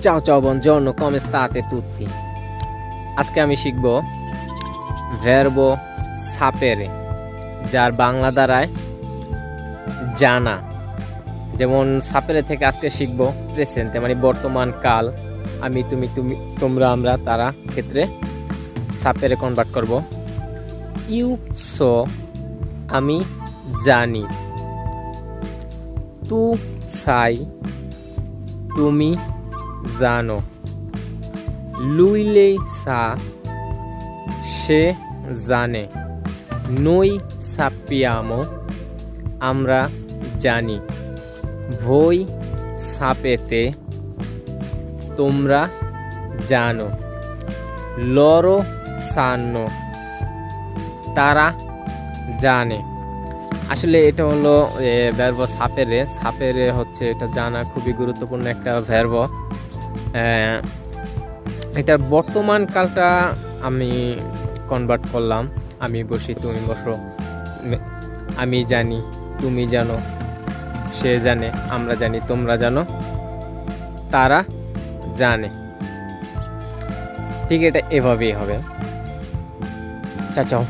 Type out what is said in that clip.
Ciao ciao, buongiorno, come state tutti? আজকে আমি শিখব ভার্বো সাপেরে যার বাংলা দ্বারায় জানা যেমন সাপেরে থেকে আজকে শিখব প্রেসেন্ট মানে বর্তমান কাল আমি তুমি তুমি তোমরা আমরা তারা ক্ষেত্রে সাপেরে কনভার্ট করব ইউ সো আমি জানি তু সাই তুমি জানো। লুইলে সা সে জানে। নই সাপিয়ামো আমরা জানি। ভই সাপেতে তোমরা জানো। লরো সান্ন তারা জানে। আসলে এটা হলো ভ্যারব সাপেরে সাপেরে হচ্ছে এটা জানা খুবই গুরুত্বপূর্ণ একটা ভ্যারব এটার বর্তমান কালটা আমি কনভার্ট করলাম। আমি বসি, তুমি বসো। আমি জানি, তুমি জানো। সে জানে, আমরা জানি, তোমরা জানো। তারা জানে। ঠিক এটা এভাবেই হবে। চা চাও